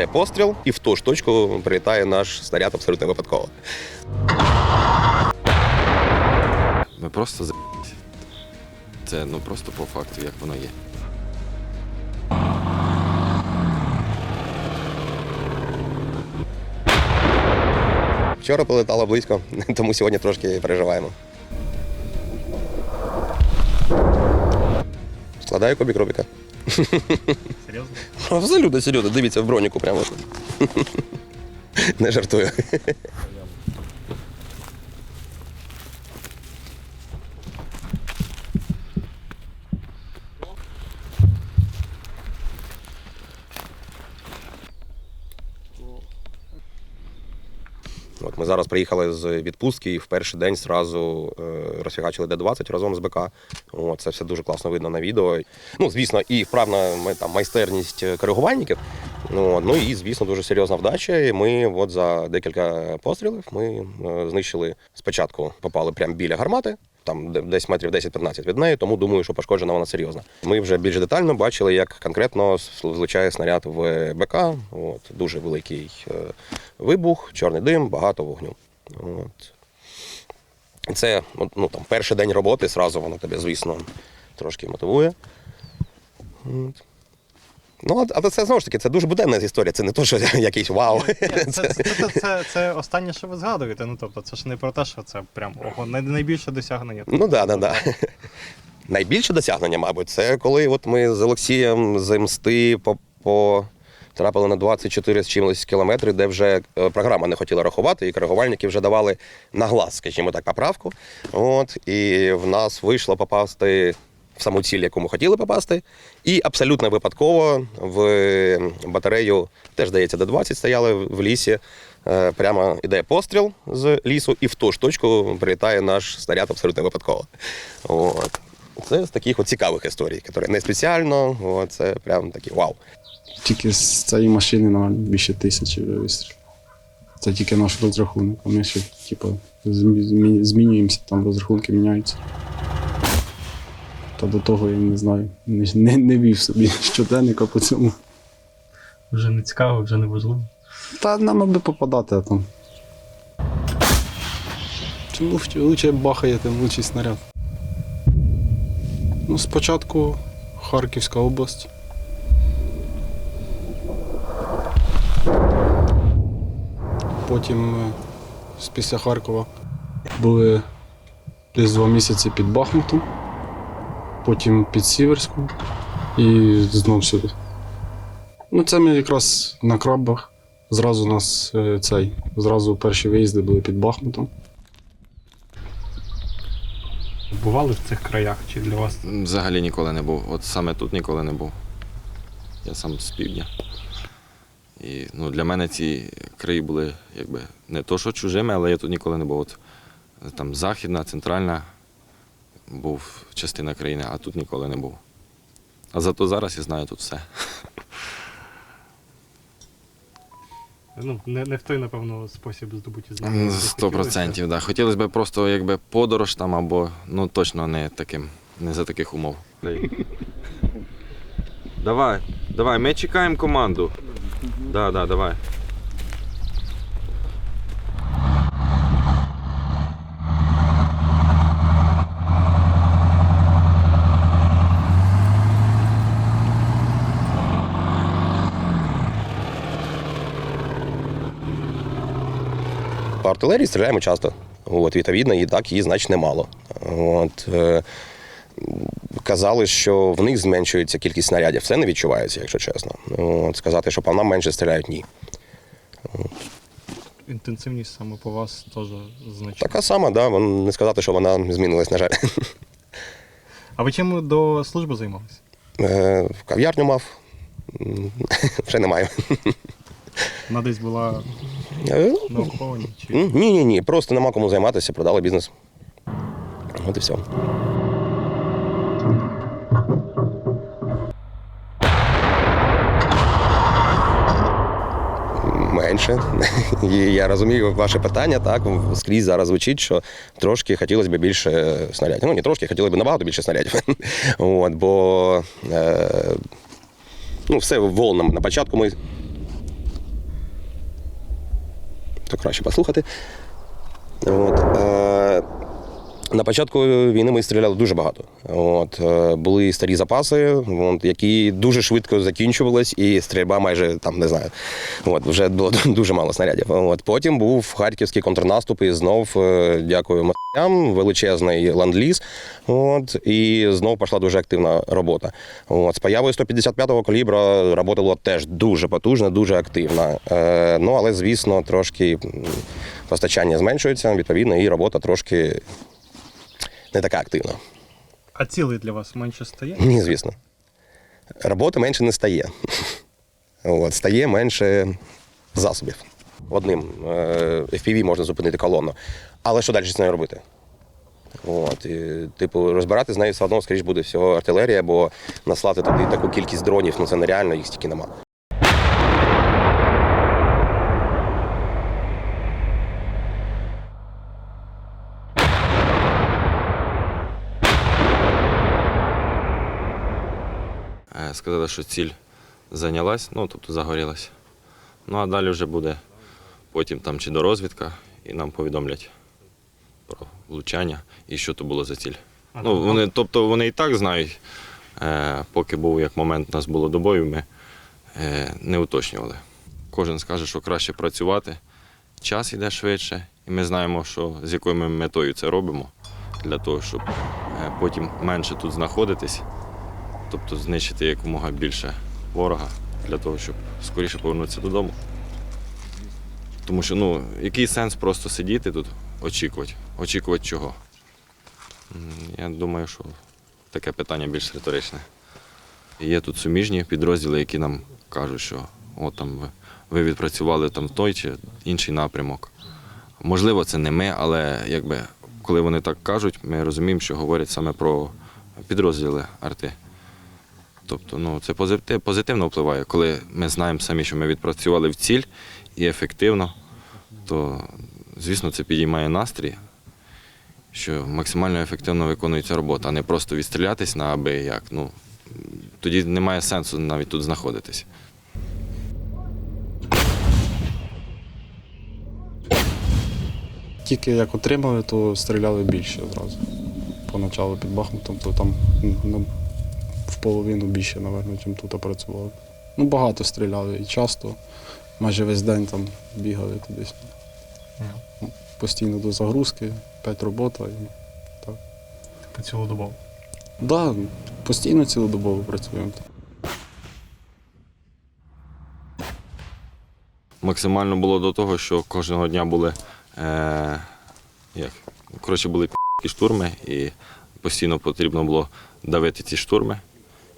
іде постріл, і в ту ж точку прилітає наш снаряд абсолютно випадково. Ми просто за. Це ну просто по факту, як воно є. Вчора полетало близько, тому сьогодні трошки переживаємо. Складаю кубик Рубіка. Серйозно? Абсолютно серйозно, дивіться в броніку прямо. Не жартую. От ми зараз приїхали з відпустки і в перший день зразу е, розфігачили Д-20 разом з БК. От, це все дуже класно видно на відео. Ну, звісно, і вправна там, майстерність коригувальників. Ну, ну і, звісно, дуже серйозна вдача. І ми от за декілька пострілів ми е, знищили спочатку, попали прямо біля гармати. Там десь метрів 10-15 від неї, тому думаю, що пошкоджена вона серйозна. Ми вже більш детально бачили, як конкретно влучає снаряд в БК. От, дуже великий е, вибух, чорний дим, багато вогню. От. Це ну, там, перший день роботи, зразу воно тебе, звісно, трошки мотивує. От. Ну, але це знову ж таки, це дуже буденна історія, це не то, що якийсь вау. Ні, Це, це, це, це, це останнє, що ви згадуєте. Ну тобто, це ж не про те, що це прям ого, найбільше досягнення. Ну да, да, да. Найбільше досягнення, мабуть, це коли от ми з Олексієм з мсти по, по трапили на 24 з чимось кілометри, де вже е, програма не хотіла рахувати, і коригувальники вже давали на глаз, скажімо так, поправку. От, і в нас вийшло попасти в саму ціль, яку ми хотіли попасти. І абсолютно випадково в батарею, теж здається, Д-20 стояли в лісі. Е, Прямо іде постріл з лісу, і в ту ж точку прилітає наш снаряд абсолютно випадково. От. Це з таких от цікавих історій, які не спеціально, от, це прям такі вау. Тільки з цієї машини на більше тисячі вже вистрілів. Це тільки наш розрахунок, ми ще, типу, змі- змі- змінюємося, там розрахунки міняються. Та до того я не знаю, не, не, не вів собі щоденника по цьому. Вже не цікаво, вже не важливо. Та нам аби попадати, а там. Чим лучше, лучше бахає, тим лучший снаряд. Ну, спочатку Харківська область. Потім е, після Харкова були десь два місяці під Бахмутом, потім під Сіверськом і знов сюди. Ну, це ми якраз на крабах. Зразу нас е, цей, зразу перші виїзди були під Бахмутом. Бували в цих краях чи для вас? Взагалі ніколи не був. От саме тут ніколи не був. Я сам з півдня. І ну, для мене ці краї були якби не то, що чужими, але я тут ніколи не був. От, там західна, центральна був частина країни, а тут ніколи не був. А зато зараз я знаю тут все. Ну, не, не в той, напевно, спосіб здобуті знання. Сто хотілося. процентів, да. Хотілося б просто якби подорож там або ну точно не таким, не за таких умов. Давай, давай, ми чекаємо команду. Да, да, давай. Артилерії стріляємо часто. От, відповідно, і так її значно немало. От, е, казали, що в них зменшується кількість снарядів. Це не відчувається, якщо чесно. От, сказати, що по нам менше стріляють, ні. Інтенсивність саме по вас теж значна. Така сама, да, не сказати, що вона змінилась, на жаль. А ви чим до служби займалися? Е, В кав'ярню мав. Вже немає. Вона десь була на окупованій чи. Ні, ні, ні. Просто нема кому займатися, продали бізнес. От і все. Менше. І я розумію ваше питання, так, скрізь зараз звучить, що трошки хотілося б більше снарядів. Ну, не трошки, хотілося б набагато більше снарядів. От, бо е, ну, все волнам. На початку ми то краще послухати. От, е, на початку війни ми стріляли дуже багато. От, е, були старі запаси, от, які дуже швидко закінчувались, і стрільба майже там не знаю. От, вже було дуже мало снарядів. От, потім був харківський контрнаступ, і знов, е, дякую москалям, величезний ленд-ліз. От, і знов пішла дуже активна робота. От, з появою 155-го калібра робота була теж дуже потужна, дуже активна. Е, ну, але, звісно, трошки постачання зменшується, відповідно, і робота трошки не така активна. А цілий для вас менше стає? Ні, звісно. Роботи менше не стає. От, стає менше засобів. Одним е, FPV можна зупинити колону. Але що далі з нею робити? От, і, типу, розбирати з нею все одно, скоріш буде всього артилерія, бо наслати туди таку кількість дронів, ну це нереально, їх стільки нема. Сказали, що ціль зайнялась, ну тобто загорілась. Ну а далі вже буде потім там чи дорозвідка, і нам повідомлять про влучання і що то було за ціль. Ну, вони, тобто вони і так знають, е, поки був як момент у нас було до бою, ми е, не уточнювали. Кожен скаже, що краще працювати, час йде швидше, і ми знаємо, що, з якою ми метою це робимо, для того, щоб е, потім менше тут знаходитись, тобто знищити якомога більше ворога для того, щоб скоріше повернутися додому. Тому що ну, який сенс просто сидіти тут, очікувати? Очікувати чого? Я думаю, що таке питання більш риторичне. Є тут суміжні підрозділи, які нам кажуть, що от там ви, відпрацювали там той чи інший напрямок. Можливо, це не ми, але якби коли вони так кажуть, ми розуміємо, що говорять саме про підрозділи арти. Тобто, ну, це позитив, позитивно впливає. Коли ми знаємо самі, що ми відпрацювали в ціль і ефективно, то, звісно, це підіймає настрій, що максимально ефективно виконується робота, а не просто відстрілятись на аби як. Ну, тоді немає сенсу навіть тут знаходитись. Тільки як отримали, то стріляли більше одразу. Поначалу під Бахмутом, то там ну, половину більше, напевно, чим тут працювали. Ну, багато стріляли і часто, майже весь день там бігали кудись. Ну, Постійно до загрузки, п'ять робота і так. Типу цілодобово. Да, постійно цілодобово працюємо. Максимально було до того, що кожного дня були, е, як, коротше, були пі***кі штурми, і постійно потрібно було давити ці штурми.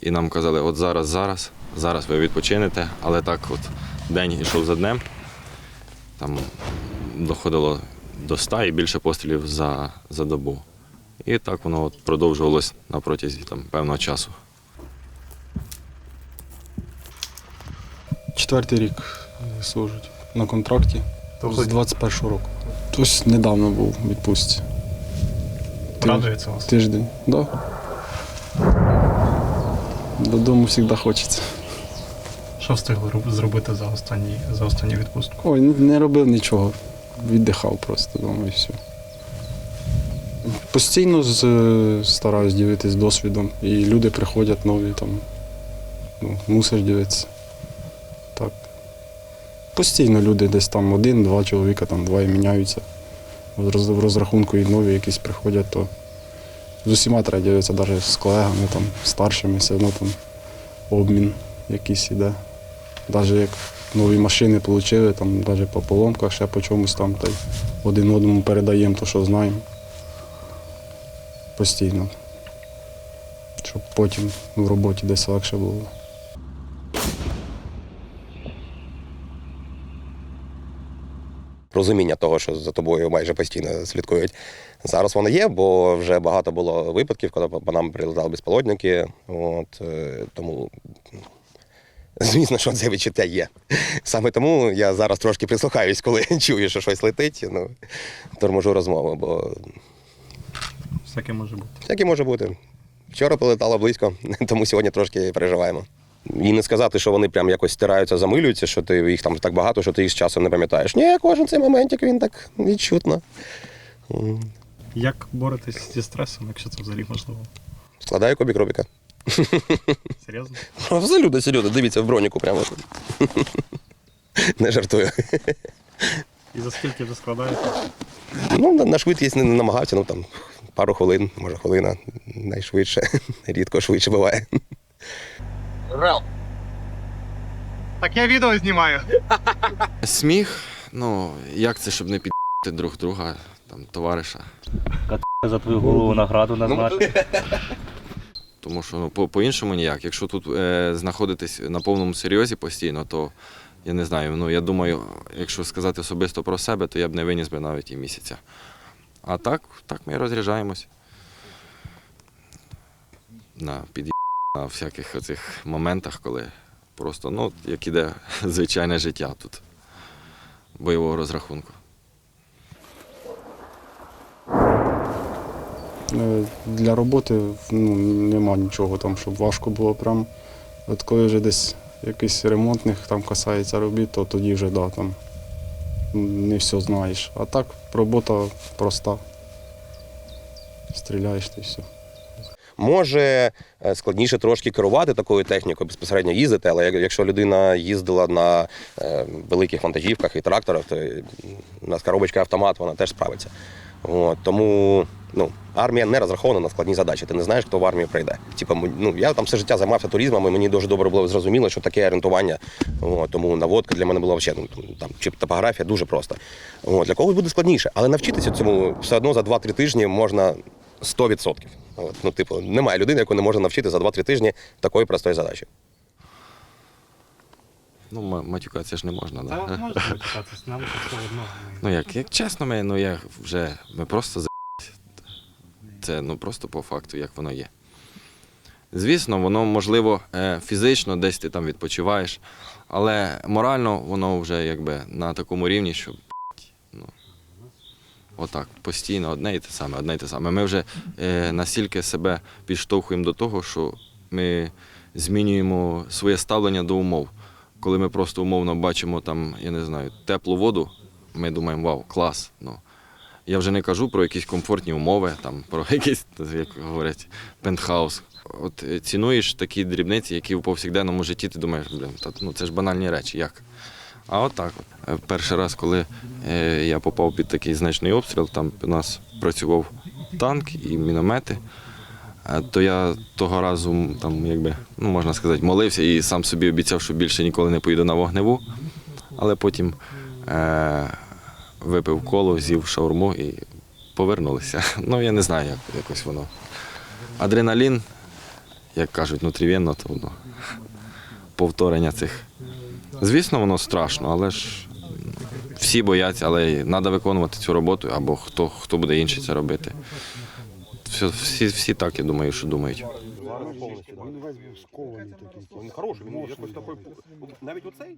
І нам казали, от зараз, зараз, зараз ви відпочинете, але так от день йшов за днем, там доходило до 100 і більше пострілів за, за добу. І так воно от продовжувалось на протязі там, певного часу. Четвертий рік служить на контракті Тобто- з 21-го року. Тобто недавно був у відпустці. Радує це вас. Тиждень. Да. Додому завжди хочеться. Що встигли зробити за останній, за останню відпустку? Ой, не- не робив нічого. Віддихав просто вдома і все. Постійно з, е, стараюсь ділитись досвідом. І люди приходять нові там. Ну, мусиш дивитися. Так. Постійно люди десь там один-два чоловіка, там двоє міняються. В розрахунку і нові якісь приходять, то з усіма треба ділитися, навіть з колегами там, старшими, все одно там обмін якийсь іде. Навіть як нові машини отримали, там навіть по поломках, ще по чомусь там, та й один одному передаємо те, що знаємо. Постійно. Щоб потім в роботі десь легше було. Розуміння того, що за тобою майже постійно слідкують. Зараз воно є, бо вже багато було випадків, коли по нам прилетали безпілотники. От, е, тому, звісно, що це відчуття є. Саме тому я зараз трошки прислухаюсь, коли чую, що щось летить, ну, торможу розмову, бо Всяке може бути. всяке може бути. Вчора прилетало близько, тому сьогодні трошки переживаємо. І не сказати, що вони прям якось стираються, замилюються, що ти їх там так багато, що ти їх з часом не пам'ятаєш. Ні, кожен цей моментик він так відчутно. Як боретесь зі стресом, якщо це взагалі можливо? Складаю кубик Рубіка. Серйозно? Абсолютно серйозно, дивіться в броніку прямо. Не жартую. І за скільки ви складаєте? Ну, на швидкість не намагався, ну там пару хвилин, може хвилина, найшвидше. Рідко швидше буває. Так я відео знімаю. Сміх, ну як це, щоб не підти друг друга, там, товариша. за твою голову награду назначити. Тому що ну, по- по-іншому ніяк. Якщо тут е, знаходитись на повному серйозі постійно, то я не знаю. Ну я думаю, якщо сказати особисто про себе, то я б не виніс би навіть і місяця. А так, так ми розряджаємось. На під'їзд, на всяких оцих моментах, коли просто, ну, як іде звичайне життя тут бойового розрахунку. Е, Для роботи ну, нема нічого там, щоб важко було прям. От коли вже десь якийсь ремонтних там касається робіт, то тоді вже да, там не все знаєш. А так робота проста. Стріляєш ти все. Може е, складніше трошки керувати такою технікою, безпосередньо їздити, але якщо людина їздила на е, великих вантажівках і тракторах, то у нас коробочка автомат, вона теж справиться. От, тому ну, армія не розрахована на складні задачі. Ти не знаєш, хто в армію прийде. Типа, ну, я там все життя займався туризмом, і мені дуже добре було зрозуміло, що таке орієнтування. От, тому наводка для мене була взагалі, ну, там, чи топографія дуже просто. От, для когось буде складніше, але навчитися цьому все одно за 2-3 тижні можна 100%. От, ну, типу, немає людини, яку не можна навчити за 2-3 тижні такої простої задачі. Ну, ма- матюкатися ж не можна, Та да? можна почитатися, нам все одно. Ну як, як чесно, ми, ну я вже ми просто за це ну просто по факту, як воно є. Звісно, воно можливо е, фізично десь ти там відпочиваєш, але морально воно вже якби на такому рівні, що отак, постійно одне і те саме, одне і те саме. Ми вже е, настільки себе підштовхуємо до того, що ми змінюємо своє ставлення до умов. Коли ми просто умовно бачимо там, я не знаю, теплу воду, ми думаємо, вау, клас. Ну, я вже не кажу про якісь комфортні умови, там, про якийсь, як говорять, пентхаус. От е, цінуєш такі дрібниці, які в повсякденному житті ти думаєш, блін, та, ну, це ж банальні речі, як? А от так. От. Е, Перший раз, коли е, я попав під такий значний обстріл, там у нас працював танк і міномети. Е, То я того разу там, якби, ну, можна сказати, молився і сам собі обіцяв, що більше ніколи не поїду на вогневу. Але потім е, випив коло, з'їв шаурму і повернулися. Ну, я не знаю, як якось воно. Адреналін, як кажуть, внутрівенно, то воно повторення цих. Звісно, воно страшно, але ж всі бояться, але треба виконувати цю роботу, або хто, хто буде інший це робити. Все, всі, всі так, я думаю, що думають. Він весь був скований такий. Він хороший, він якось такий. Навіть оцей